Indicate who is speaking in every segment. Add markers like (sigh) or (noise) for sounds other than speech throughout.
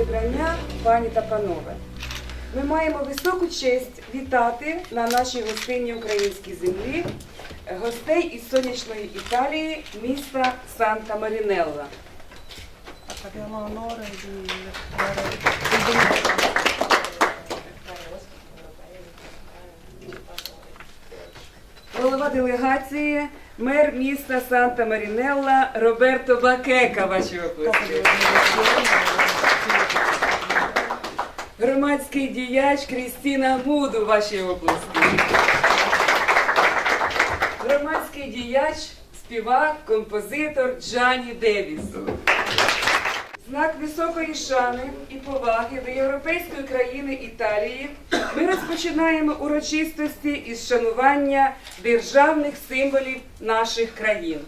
Speaker 1: зібрання, пані та панове. Ми маємо високу честь вітати на нашій гостинній українській землі гостей із сонячної Італії, міста Санта Марінелла. Голова делегації, мер міста Санта Марінелла Роберто Бакека, ваші оплески. Громадський діяч Крістіна Муду, ваші оплески. Громадський діяч, співак, композитор Джані Девіс. Знак високої шани і поваги до європейської країни Італії ми розпочинаємо урочистості із шанування державних символів наших країн.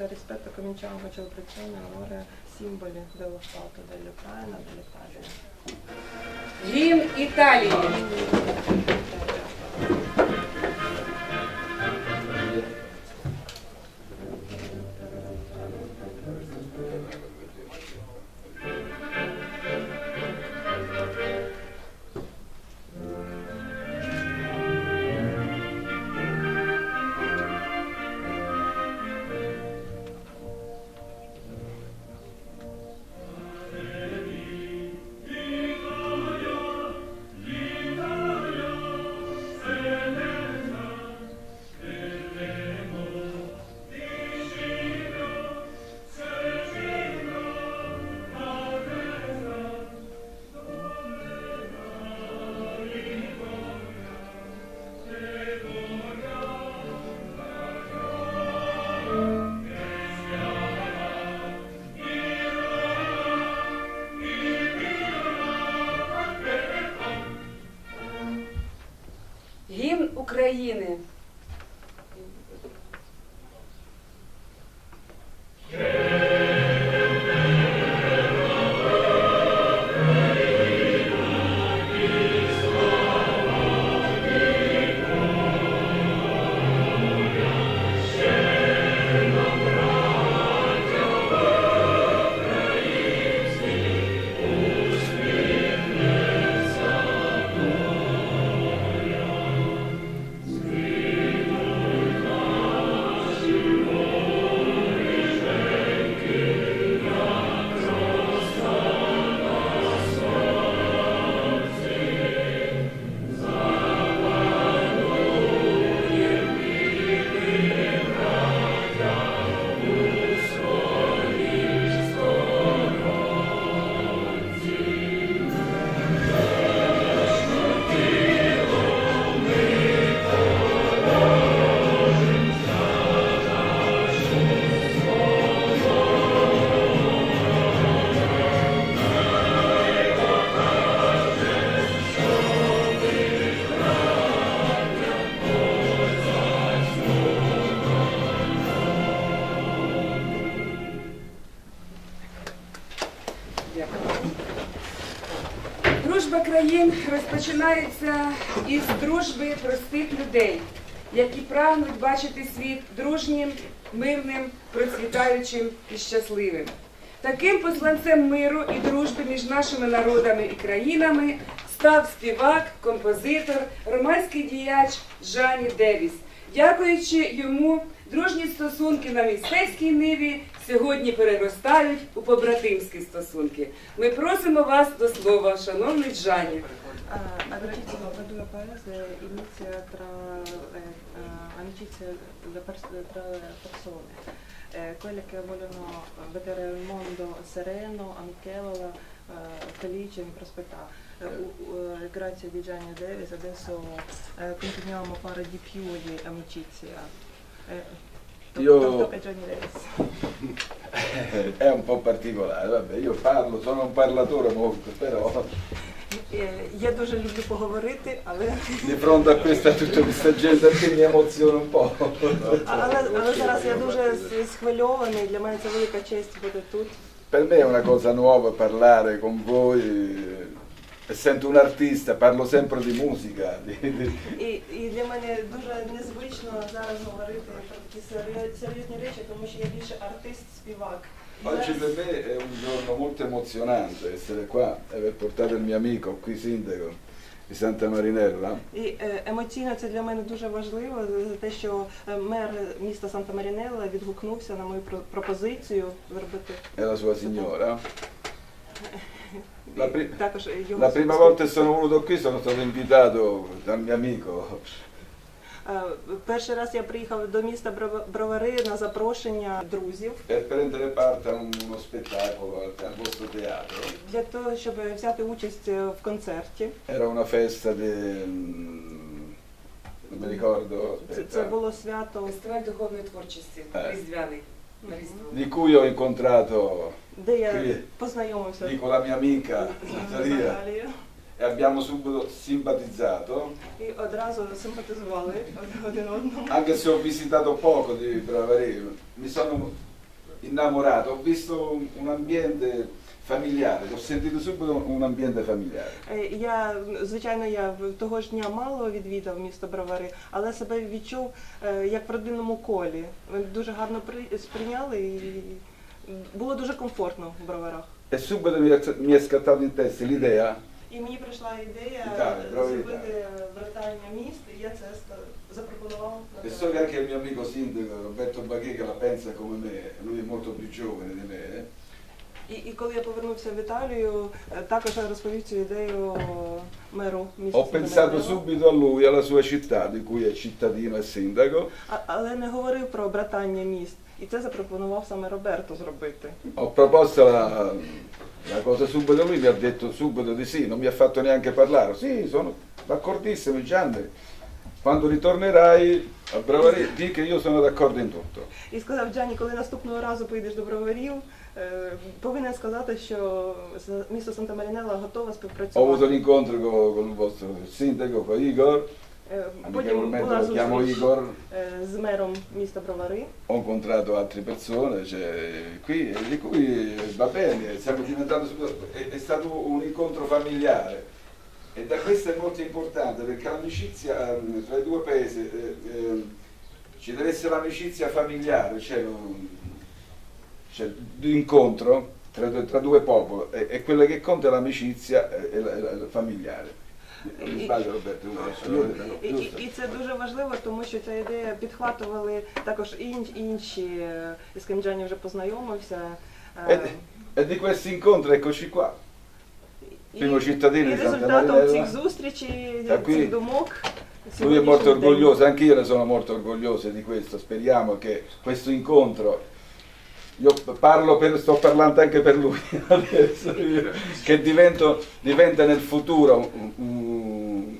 Speaker 2: Il rispetto cominciamo con celebrazione in onore simboli dello Stato dell'Ucraina dell'Italia.
Speaker 1: Гімн Італії. thank you країн розпочинається із дружби простих людей, які прагнуть бачити світ дружнім, мирним, процвітаючим і щасливим. Таким посланцем миру і дружби між нашими народами і країнами став співак, композитор, громадський діяч Жані Девіс. Дякуючи йому, дружні стосунки на містецькій ниві сьогодні переростають у побратимські стосунки. Ми просимо вас до слова, шановний Джані.
Speaker 2: Eh, eh, eh, eh, il mondo sereno, amichevole, eh, felice, in prosperità. Eh, u- u- grazie di Gianni Davis adesso eh, continuiamo a fare di più di amicizia. Eh, to-
Speaker 3: Io-
Speaker 2: Toto e Gianni Davis.
Speaker 3: È un po' particolare, vabbè, io parlo, sono un parlatore molto, però
Speaker 2: Е, Я дуже люблю поговорити, але,
Speaker 3: di fronte a questa tutta questa gente qui mi emoziono un po'.
Speaker 2: але, але зараз я дуже с- схвильований. Для мене це велика честь бути тут.
Speaker 3: Per me è una cosa nuova parlare con voi, eh, essendo un artista, parlo sempre di musica,
Speaker 2: І, і для мене дуже незвично зараз говорити про такі серйозні речі, тому що я більше артист, співак.
Speaker 3: Oggi per me è un giorno molto emozionante essere qua e aver portato il mio amico qui sindaco di Santa Marinella.
Speaker 2: І е, емоційно це для мене дуже важливо за те, що е, мер міста Санта Марінелла відгукнувся на мою про- пропозицію зробити
Speaker 3: e la sua signora. (laughs) La, pri- la prima volta che sono venuto qui sono stato invitato dal mio amico
Speaker 2: Перший раз я приїхав до міста Бровари на запрошення друзів
Speaker 3: per prendere parte a uno spettacolo al, al vostro teatro.
Speaker 2: для того, щоб взяти участь в концерті.
Speaker 3: Era una festa di... mm, non mi ricordo,
Speaker 2: Це, це було свято,
Speaker 1: Фестиваль духовної творчості,
Speaker 3: Е.
Speaker 1: різдвяний.
Speaker 3: di cui ho incontrato qui, con la mia amica Natalia. E abbiamo subito simpatizzato. Anche se ho visitato poco di Bravari mi sono innamorato. Ho visto un ambiente ho sentito subito un ambiente familiare.
Speaker 2: Е, Я звичайно я того ж дня мало відвідав місто Бровари, але себе відчув е, як в родинному колі. Вони дуже гарно сприйняли і було дуже комфортно в броварах.
Speaker 3: In testa l'idea
Speaker 2: І мені прийшла ідея зробити братання міст, і я це запропонував.
Speaker 3: E so che anche il mio amico sindaco Roberto Bagheca la pensa come me, lui è molto più giovane di me,
Speaker 2: І, і коли я повернувся в Італію, е, також я розповів цю ідею меру міста.
Speaker 3: ho pensato subito a lui, alla sua città, di cui è cittadino e sindaco,
Speaker 2: А- але не говорив про братання міст. І це запропонував саме Роберто зробити.
Speaker 3: ho proposto la, la cosa subito, lui mi ha detto subito di sì, non mi ha fatto neanche parlare, sì, sono d'accordissimo Gianni, quando ritornerai a Bravarì di che io sono d'accordo in tutto.
Speaker 2: І сказав Джані, коли наступного разу поїдеш до броварів, е, повинен сказати, що с- місто Санта Марінелла готове
Speaker 3: Ho avuto
Speaker 2: співпрацювати.
Speaker 3: l'incontro con, con il vostro sindaco, con Igor,
Speaker 2: Е, Потім
Speaker 3: amichevolmente
Speaker 2: була
Speaker 3: lo chiamo
Speaker 2: зустріч
Speaker 3: Igor,
Speaker 2: е, з мером міста Бровари.
Speaker 3: ho incontrato altre persone, cioè, qui, di cui va bene, siamo diventati, subito- è, è stato un incontro familiare e da questo è molto importante perché l'amicizia eh, tra i due paesi, eh, eh, ci deve essere l'amicizia familiare, cioè, un- cioè l'incontro tra, due- tra due popoli e, e quello che conta è l'amicizia e, e la- e la- familiare. Non mi sbaglio Roberto, io sono-
Speaker 2: І, і,
Speaker 3: giusto?
Speaker 2: і це дуже важливо, тому що ця ідея підхватували також ін- інші, е, з ким Джані вже познайомився.
Speaker 3: E,
Speaker 2: Е,
Speaker 3: e di questi incontri eccoci qua.
Speaker 2: І,
Speaker 3: Primo cittadino
Speaker 2: і
Speaker 3: di Santa
Speaker 2: результатом
Speaker 3: Marinella.
Speaker 2: цих зустрічей,
Speaker 3: Та qui-
Speaker 2: цих думок.
Speaker 3: Lui è
Speaker 2: сьогоднішній
Speaker 3: molto
Speaker 2: день.
Speaker 3: orgoglioso, anche io ne sono molto orgoglioso di questo. Speriamo che questo incontro, io per, sto parlando anche per lui. (laughs) Adesso, che divento, diventa nel futuro un-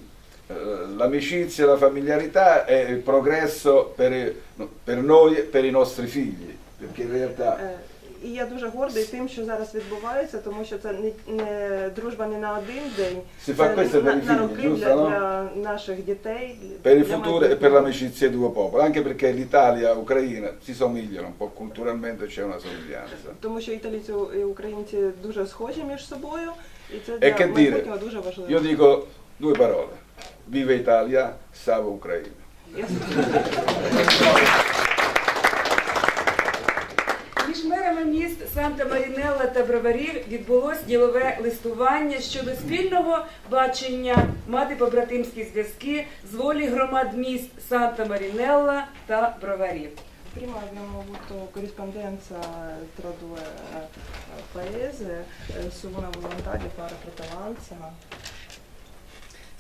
Speaker 3: eh, l'amicizia, la familiarità e il progresso per, per noi e per i nostri figli, perché in realtà
Speaker 2: Е, І я дуже гордий тим, що зараз відбувається, тому що це не, не дружба не на один день,
Speaker 3: questo
Speaker 2: на, на роки для, для наших дітей.
Speaker 3: per il futuro e per l'amicizia dei due popoli, anche perché l'Italia e l'Ucraina si somigliano un po' culturalmente, c'è una somiglianza.
Speaker 2: Тому що італійці і українці дуже схожі між собою, і це
Speaker 3: E
Speaker 2: для
Speaker 3: che dire?
Speaker 2: майбутнього дуже важливо.
Speaker 3: Io dico due parole. Viva Italia, salva Ucraina.
Speaker 2: Я
Speaker 1: Між мерами міст Санта Марінелла та Броварів відбулось ділове листування щодо спільного бачення мати побратимські зв'язки з волі громад міст Санта Марінелла та Броварів.
Speaker 2: Prima abbiamo avuto corrispondenza tra due paesi su una volontà di fare fratellanza.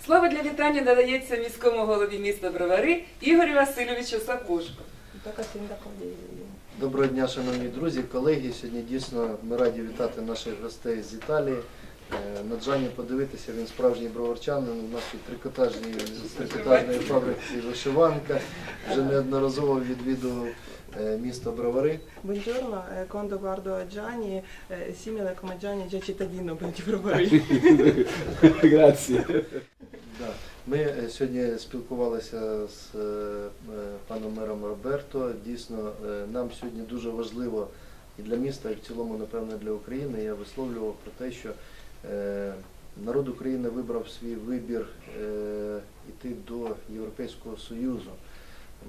Speaker 1: Слово для вітання надається міському голові міста Бровари Ігорю Васильовичу Сапушку.
Speaker 2: Така di
Speaker 4: Доброго дня, шановні друзі, колеги. Сьогодні дійсно ми раді вітати наших гостей з Італії. Е, На Джані подивитися, він справжній броварчанин. У нас тут трикотажні з трикотажної фабрики вишиванка. Вже неодноразово відвідував е, місто Бровари.
Speaker 2: Buongiorno, quando guardo a Gianni, eh, simile come Gianni già cittadino di Brovary.
Speaker 3: Grazie.
Speaker 4: Ми е, сьогодні спілкувалися з е, е, паном мером Роберто. Дійсно, нам сьогодні дуже важливо і для міста, і в цілому, напевно, для України. Я висловлював про те, що народ України вибрав свій вибір іти до Європейського Союзу,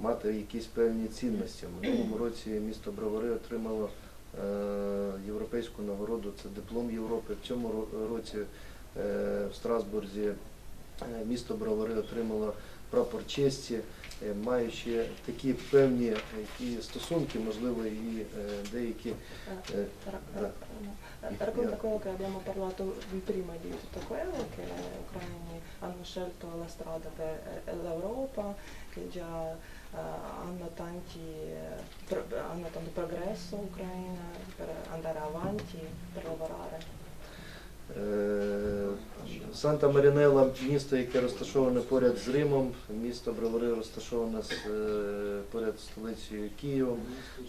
Speaker 4: мати якісь певні цінності. В минулому році місто Бровари отримало європейську нагороду. Це диплом Європи. В цьому році в Страсбурзі місто Бровари отримало прапор честі, е, маючи такі певні стосунки, можливо, і е, деякі.
Speaker 2: Eh,
Speaker 4: eh,
Speaker 2: ra-
Speaker 4: da.
Speaker 2: ra- no. Eh, Racconta quello che abbiamo parlato prima di tutto quello, che gli ucraini hanno scelto la strada per eh, l'Europa, che già eh, hanno, tanti, eh, pro- hanno tanto progresso Ucraina per andare avanti, per lavorare.
Speaker 4: Е, Санта Марінелла місто, яке розташоване поряд з Римом, місто Бровари розташоване е, поряд з столицею Києвом.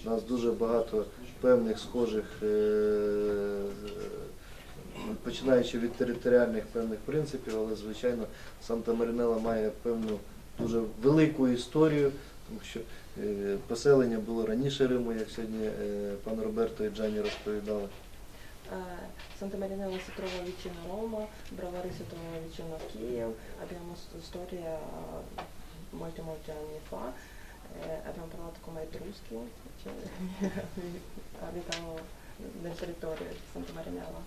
Speaker 4: У нас дуже багато певних схожих, е, починаючи від територіальних певних принципів, але звичайно Санта Марінелла має певну дуже велику історію, тому що поселення було раніше Риму, як сьогодні пан Роберто і Джані розповідали.
Speaker 2: Eh, vicino a Kiev, abbiamo st- storia eh, molti molti anni fa, eh, abbiamo parlato con Etruschi, cioè, abitavo nel territorio di Santa Marinella.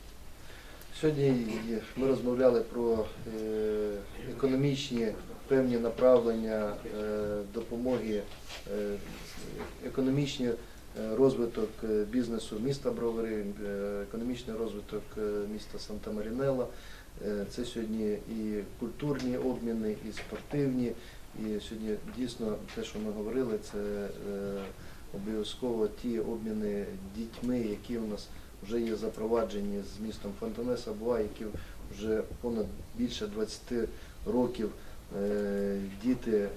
Speaker 4: Сьогодні ми розмовляли про е, економічні певні направлення е, допомоги, е, економічний е, розвиток е, бізнесу міста Бровари, е, економічний розвиток е, міста Санта-Марінелла. Е, Це сьогодні і культурні обміни, і спортивні. І сьогодні дійсно те, що ми говорили, це е, обов'язково ті обміни дітьми, які у нас вже є запроваджені з містом Фонтанеса Буа, які вже понад більше 20 років е, діти е,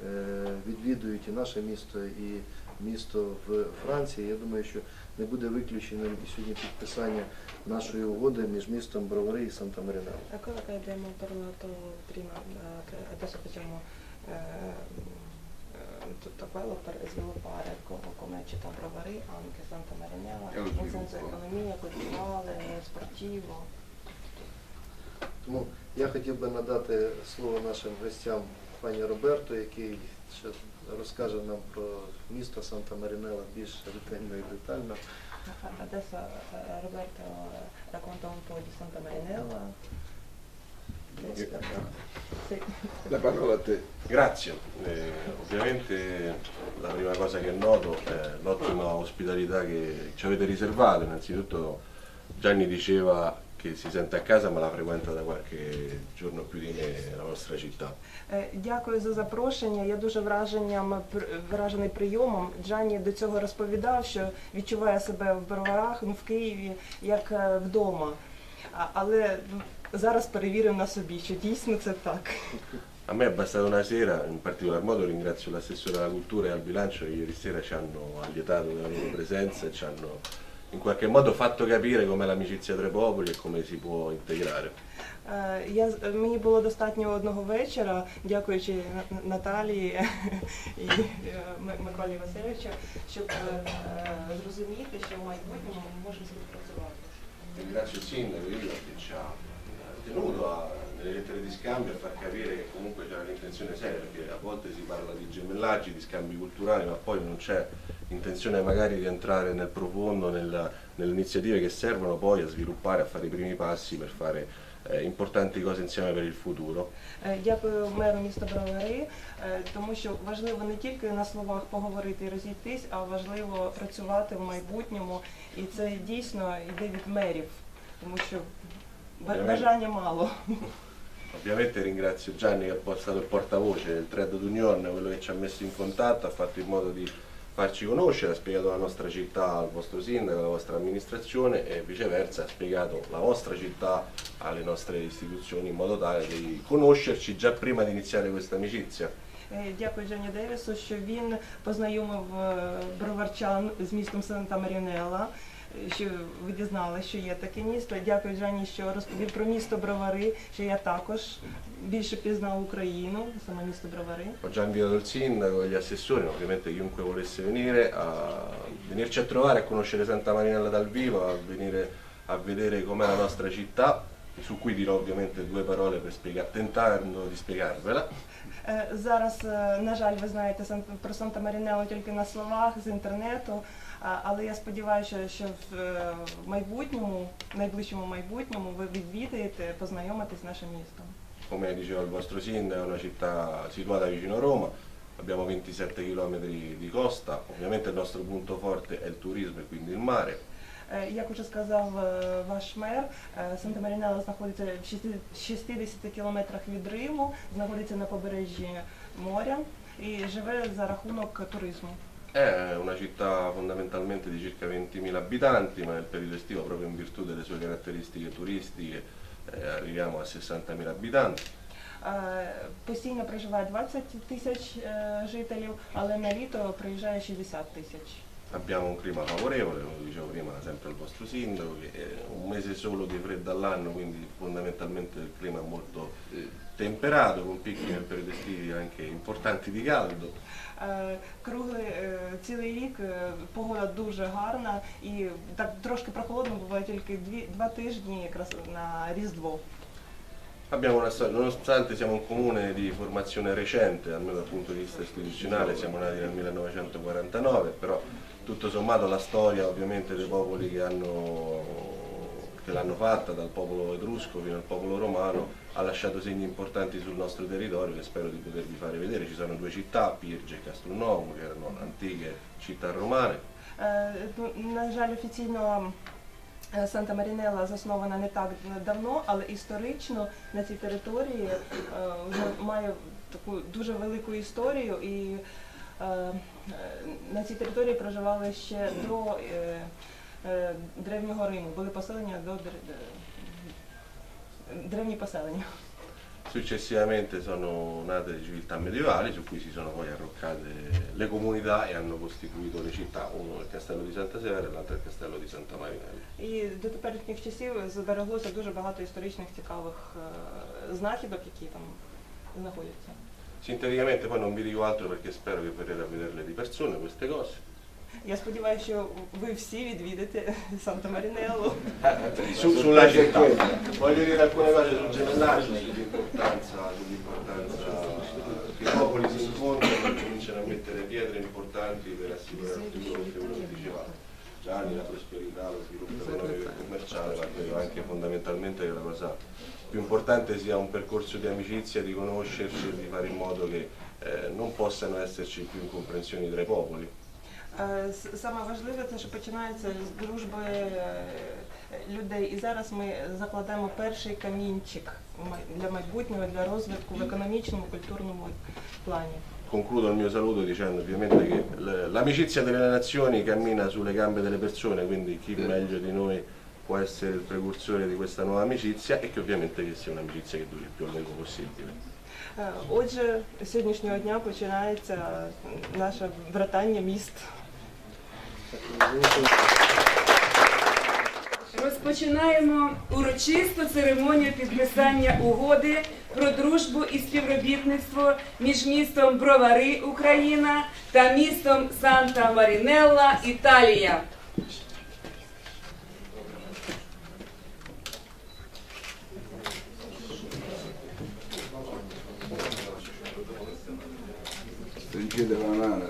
Speaker 4: відвідують і наше місто, і місто в Франції. Я думаю, що не буде виключеним і сьогодні підписання нашої угоди між містом Бровари і.
Speaker 2: E eh, adesso facciamo eh, eh, tutto quello per sviluppare co- come città Brovary anche Santa Marinella,
Speaker 3: E lo
Speaker 2: nel senso
Speaker 3: sviluppo.
Speaker 2: economia, culturale, sportivo.
Speaker 4: Тому я хотів би надати слово нашим гостям пані Роберто, який ще розкаже нам про місто Санта-Марінелла більш ретельно і детально.
Speaker 2: Adesso eh, Roberto eh, racconta un po' di Santa Marinella. Sì.
Speaker 3: La parola a te.
Speaker 5: Grazie, Eh, ovviamente la prima cosa che noto è l'ottima ospitalità che ci avete riservato, innanzitutto Gianni diceva che si sente a casa ma la frequenta da qualche giorno più di me la vostra città.
Speaker 2: Е, Дякую за запрошення. Я дуже враженням вражений прийомом. Джанні до цього розповідав, що відчуває себе в Броварах, ну, в Києві, як е, вдома. Але зараз перевірив на собі, що дійсно це так.
Speaker 5: A me è bastata una sera, in particolar modo ringrazio l'assessore alla cultura e al bilancio che ieri sera ci hanno allietato della loro presenza e ci hanno in qualche modo fatto capire com'è l'amicizia tra i popoli e come si può integrare.
Speaker 2: Е, Я, з- мені було достатньо одного вечора, дякуючи На- Наталії (laughs) і е, Ми- Миколі Васильовичу, щоб е, зрозуміти, що в майбутньому ми можемо співпрацювати.
Speaker 5: Ringrazio il sindaco Illo che ci ha tenuto a, nelle lettere di scambio a far capire che comunque c'era l'intenzione seria, perché a volte si parla di gemellaggi, di scambi culturali, ma poi non c'è intenzione magari di entrare nel profondo, nella- nelle iniziative che servono poi a sviluppare, a fare i primi passi per fare eh, importanti cose insieme per il futuro.
Speaker 2: Е, Дякую меру міста Бровари, е, тому що важливо не тільки на словах поговорити і розійтись, а важливо працювати в майбутньому. І це дійсно йде від мерів, тому що ба- бажання мало.
Speaker 5: Ovviamente ringrazio Gianni che è stato il portavoce del Trade d'Union, quello che ci ha messo in contatto, ha fatto in modo di farci conoscere, ha spiegato la nostra città al vostro sindaco, alla vostra amministrazione e viceversa ha spiegato la vostra città alle nostre istituzioni in modo tale di conoscerci già prima di iniziare questa amicizia.
Speaker 2: Е, Дякую Джані Девісу, що він познайомив е, броварчан з містом Санта Марінелла. е, Що ви дізнали, що є таке місто. Дякую Джані, що розповів про місто Бровари, що я також більше пізнав Україну, саме місто Бровари.
Speaker 5: Ho già invitato il sindaco e gli assessori, ma ovviamente chiunque volesse venire a venirci a trovare, a conoscere Santa Marinella dal vivo, a venire a vedere com'è la nostra città su cui dirò ovviamente due parole per spiega- tentando di spiegarvela.
Speaker 2: Е, Зараз, е, на жаль, ви знаєте Сан- про Санта Марінело тільки на словах з інтернету, а- Але я сподіваюся, що в е, в найближчому майбутньому, ви відвідаєте, познайомитесь з нашим містом.
Speaker 5: Come diceva il vostro sindaco, è una città situata vicino a Roma, abbiamo 27 km di costa, ovviamente il nostro punto forte è il turismo e quindi il mare.
Speaker 2: Е, Як уже сказав е, ваш мер, е, Санта Марінело знаходиться в 60 60 кілометрах від Риму, знаходиться на побережжі моря і живе за рахунок туризму.
Speaker 5: È una città fondamentalmente di circa 20.000 abitanti, ma nel periodo estivo, proprio in virtù delle sue caratteristiche turistiche, eh, arriviamo a 60.000 abitanti.
Speaker 2: Е, Постійно проживає 20 тисяч е, жителів, але на літо приїжджає 60 тисяч.
Speaker 5: Abbiamo un clima favorevole, come dicevo prima, sempre il vostro sindaco, che è un mese solo di freddo all'anno, quindi fondamentalmente il clima è molto eh, temperato, con picchi nel periodo estivi anche importanti di caldo.
Speaker 2: Е, Круглий е, цілий рік е, погода дуже гарна і так трошки прохолодно буває тільки дві, два тижні якраз на Різдво.
Speaker 5: Abbiamo una storia, nonostante siamo un comune di formazione recente, almeno dal punto di vista istituzionale, siamo nati nel 1949, però tutto sommato la storia ovviamente dei popoli che, hanno, che l'hanno fatta, dal popolo etrusco fino al popolo romano, ha lasciato segni importanti sul nostro territorio che spero di potervi fare vedere. Ci sono due città, Pirge e Castelnuovo, che erano antiche città romane.
Speaker 2: Е, На жаль, офіційно е, Санта Марінелла заснована не так давно, але історично на цій території е, вже має таку дуже велику історію і на цій території проживали ще до древнього Риму. Були поселення до др- е.
Speaker 5: Successivamente sono nate le civiltà medievali su cui si sono poi arroccate le comunità e hanno costituito le città, uno il castello di Santa Severa e l'altro il castello di Santa Marinella.
Speaker 2: І до теперішніх часів збереглося дуже багато історичних цікавих е, знахідок, які там знаходяться.
Speaker 5: Sinteticamente poi non vi dico altro perché spero che verrete a vederle di persona queste cose.
Speaker 2: Я spodіваюся, що ви всі відвідите Санта Марінелло.
Speaker 5: Su- sulla città. Voglio dire alcune cose sul gemellaggio, sull'importanza, sull'importanza che i popoli si incontrano e cominciano a mettere pietre importanti per assicurare il futuro che quello che dicevate. Gianni, la prosperità, lo sviluppo economico e commerciale, ma credo anche fondamentalmente che la cosa più importante sia un percorso di amicizia, di conoscerci e di fare in modo che eh, non possano esserci più incomprensioni tra i popoli.
Speaker 2: Е, Саме важливе це, що починається з дружби е, людей. І зараз ми закладаємо перший камінчик для майбутнього, для розвитку в економічному, культурному плані.
Speaker 5: Concludo il mio saluto dicendo ovviamente che l'amicizia delle nazioni cammina sulle gambe delle persone, quindi chi meglio di noi può essere il precursore di questa nuova amicizia e che ovviamente che sia un'amicizia che duri il più a lungo possibile.
Speaker 2: Е, Отже, з сьогоднішнього дня починається наше братання міст.
Speaker 1: Розпочинаємо урочисту церемонію підписання угоди про дружбу і співробітництво між містом Бровари, Україна та містом Санта Марінелла, Італія.
Speaker 3: Stringete la mano,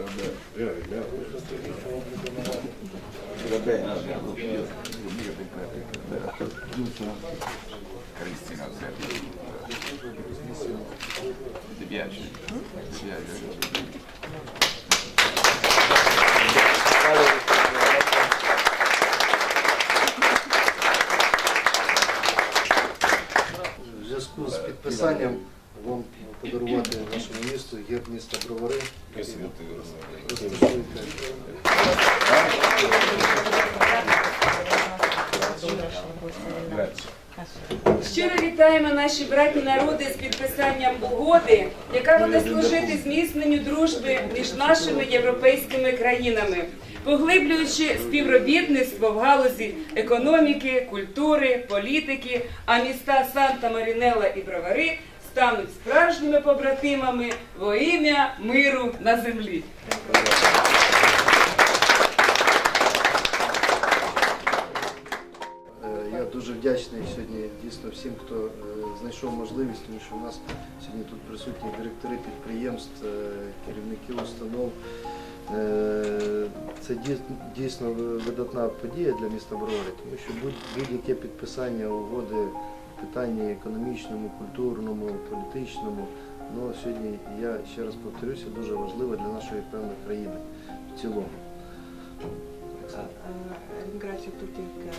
Speaker 6: Cristina Ti piace? Ti piace?
Speaker 4: Зв'язку з підписанням вам подарувати нашому місту герб міста Бровари. Розташуйте.
Speaker 1: Наші братні народи з підписанням угоди, яка буде служити зміцненню дружби між нашими європейськими країнами, поглиблюючи співробітництво в галузі економіки, культури, політики, а міста Санта Марінелла і Бровари стануть справжніми побратимами во ім'я миру на землі.
Speaker 4: Вдячний. сьогодні дійсно всім, хто е, знайшов можливість, тому що у нас сьогодні тут присутні директори підприємств, е, керівники установ. Е, Це дійсно видатна подія для міста Бровари, тому що будь- будь-яке підписання угоди в питанні економічному, культурному, політичному, ну сьогодні я ще раз повторюся, дуже важливо для нашої певної країни в цілому.
Speaker 2: Eh, Ringrazio tutti che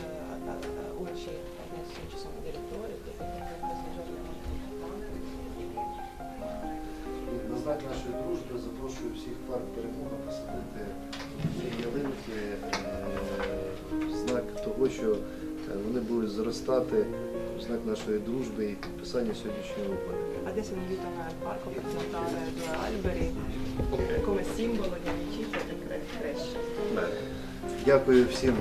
Speaker 2: eh, oggi adesso ci sono direttori che tengono questo giorno molto importante.
Speaker 4: І На знак нашої дружби запрошую всіх парк перемога посадити ялинки е, в знак того, що е, вони будуть зростати в знак нашої дружби і підписання сьогоднішньої угоди.
Speaker 2: Adesso invitano al parco per piantare due alberi come simbolo di amicizia che cre- cresce.
Speaker 4: Дякую всім